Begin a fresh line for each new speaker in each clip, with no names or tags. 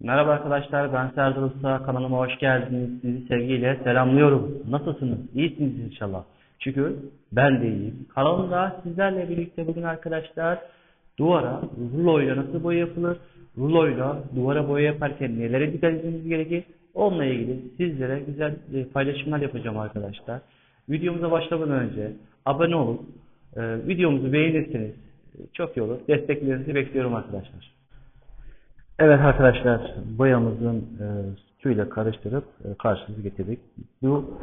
Merhaba arkadaşlar, ben Serdar Usta. Kanalıma hoş geldiniz. Sizi sevgiyle selamlıyorum. Nasılsınız? İyisiniz inşallah. Şükür ben de iyiyim. Kanalımda sizlerle birlikte bugün arkadaşlar duvara ruloyla nasıl boya yapılır? Ruloyla duvara boya yaparken nelere dikkat etmemiz gerekir? Onunla ilgili sizlere güzel e, paylaşımlar yapacağım arkadaşlar. Videomuza başlamadan önce abone olup e, videomuzu beğenirseniz e, çok iyi olur. Desteklerinizi bekliyorum arkadaşlar. Evet arkadaşlar boyamızın e, suyla karıştırıp e, karşınıza getirdik. Bu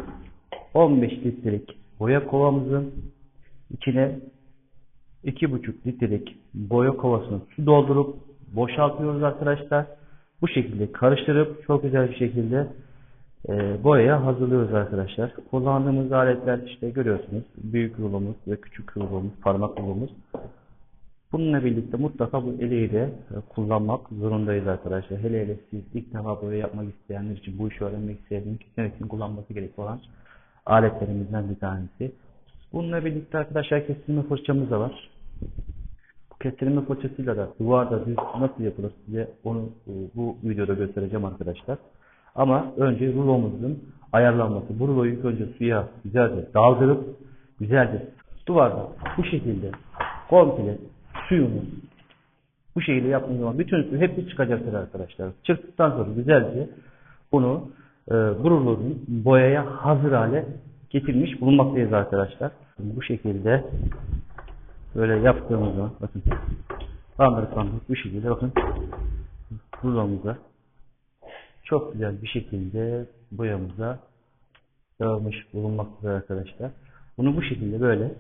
15 litrelik boya kovamızın içine 2,5 litrelik boya kovasını su doldurup boşaltıyoruz arkadaşlar. Bu şekilde karıştırıp çok güzel bir şekilde e, boyaya hazırlıyoruz arkadaşlar. Kullandığımız aletler işte görüyorsunuz. Büyük rulomuz ve küçük rulomuz, parmak rulomuz. Bununla birlikte mutlaka bu eleği de e, kullanmak zorundayız arkadaşlar. Hele hele siz ilk defa boya yapmak isteyenler için, bu işi öğrenmek isteyenler için kullanması gerekli olan aletlerimizden bir tanesi. Bununla birlikte arkadaşlar kestirme fırçamız da var. Bu kestirme fırçasıyla da duvarda düz nasıl yapılır size onu e, bu videoda göstereceğim arkadaşlar. Ama önce rulomuzun ayarlanması. Bu ruloyu önce suya güzelce daldırıp güzelce duvarda bu şekilde komple suyunu bu şekilde yaptığınız zaman bütün su hepsi çıkacaktır arkadaşlar. Çıktıktan sonra güzelce bunu e, brulonun boyaya hazır hale getirmiş bulunmaktayız arkadaşlar. Bu şekilde böyle yaptığımız zaman bakın bandırıp bandırıp bu şekilde bakın brulonumuza çok güzel bir şekilde boyamıza dağılmış bulunmaktadır arkadaşlar. Bunu bu şekilde böyle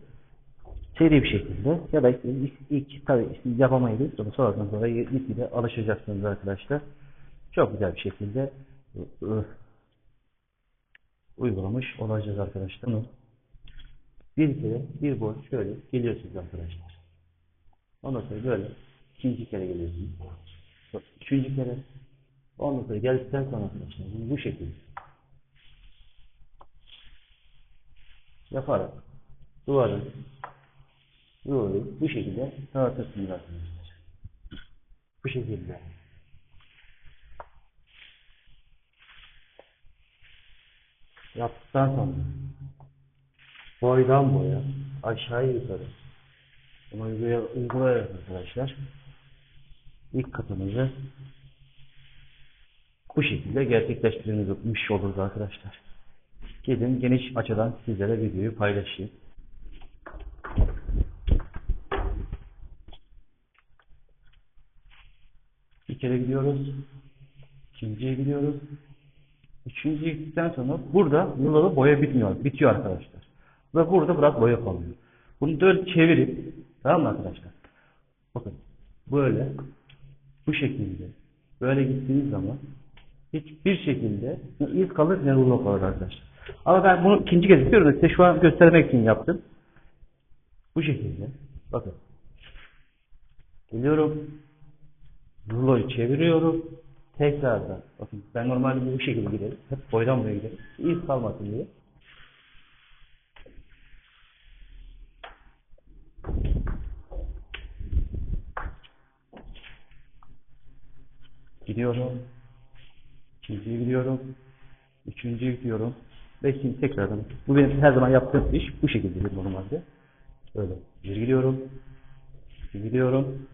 seri bir şekilde ya da işte ilk, ilk tabii işte yapamayız sonra sonradan sonra gitgide alışacaksınız arkadaşlar. Çok güzel bir şekilde ıı, uygulamış olacağız arkadaşlar. Bunu bir kere bir boy şöyle geliyorsunuz arkadaşlar. Ondan sonra böyle ikinci kere geliyorsunuz. Üçüncü kere ondan sonra geldikten sonra arkadaşlar bunu bu şekilde yaparak duvarı Böyle bu şekilde dağıtırsınız arkadaşlar. Bu şekilde. Yaptıktan sonra boydan boya aşağı yukarı bunu uygulay- uygulayarak arkadaşlar ilk katımızı bu şekilde gerçekleştirmiş oluruz arkadaşlar. Gelin geniş açıdan sizlere videoyu paylaşayım. Bir kere gidiyoruz. İkinciye gidiyoruz. Üçüncüye gittikten sonra burada burada boya bitmiyor. Bitiyor arkadaşlar. Ve burada biraz boya kalıyor. Bunu böyle çevirip tamam mı arkadaşlar? Bakın böyle bu şekilde böyle gittiğiniz zaman hiçbir şekilde ne iz kalır ne rulo kalır arkadaşlar. Ama ben bunu ikinci kez yapıyorum da size şu an göstermek için yaptım. Bu şekilde. Bakın. Geliyorum. Ruloyu çeviriyorum. Tekrardan. Bakın ben normalde bu şekilde giderim. Hep boydan boya giderim. İz kalmasın diye. Gidiyorum. İkinciye gidiyorum. Üçüncüye gidiyorum. Ve şimdi tekrardan. Bu benim her zaman yaptığım iş bu şekilde normalde. Böyle. Bir gidiyorum. iki gidiyorum.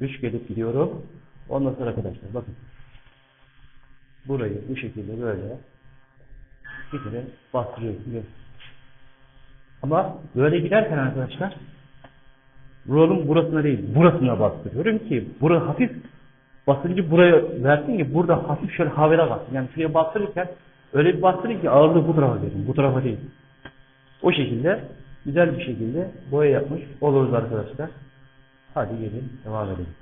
Üç gelip gidiyorum. Ondan sonra arkadaşlar bakın. Burayı bu şekilde böyle bir kere bastırıyorum. Ama böyle giderken arkadaşlar rulonun burasına değil burasına bastırıyorum ki bura hafif basıncı buraya versin ki burada hafif şöyle havaya kalsın. Yani şuraya bastırırken öyle bir bastırın ki ağırlığı bu tarafa verin. Bu tarafa değil. O şekilde güzel bir şekilde boya yapmış oluruz arkadaşlar. Hadi gelin devam edelim.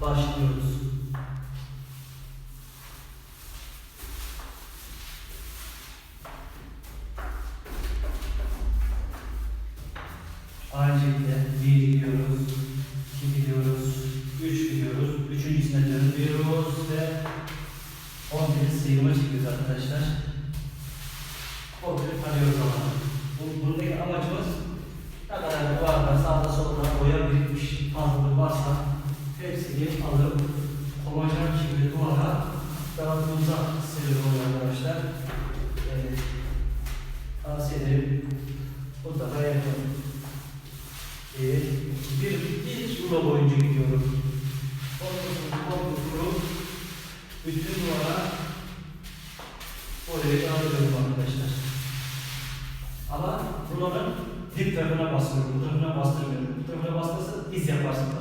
Başlıyoruz. Aynı şekilde bir gidiyoruz, iki gidiyoruz, üç gidiyoruz, üçüncüsüne dönüyoruz ve komple sıyırma çekiyoruz arkadaşlar. 2, 1, hiç numara boyunca gidiyoruz. Ortasını kol kurup bütün numara oraya alıyorum arkadaşlar. Ama numaranın dip tarafına bastırıyorum, bu tarafına bastırmıyorum. Bu tarafına bastırırsa iz yaparsın.